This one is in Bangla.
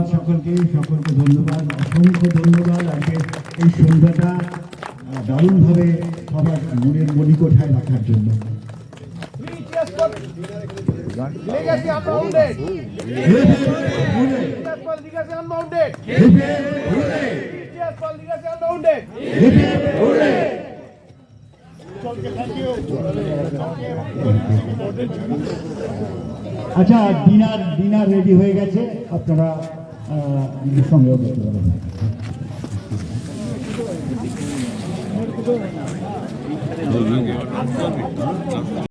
ধন্যবাদ সকলকে সকলকে ধন্যবাদ, অসংখ্য ধন্যবাদ আজকে এই সন্ধ্যাটা দারুণভাবে সবার মনের মণিকোঠায় রাখার জন্য। আচ্ছা ডিনার ডিনার রেডি হয়ে গেছে আপনারা 어, 이성 여기 들어가. 네, 여기.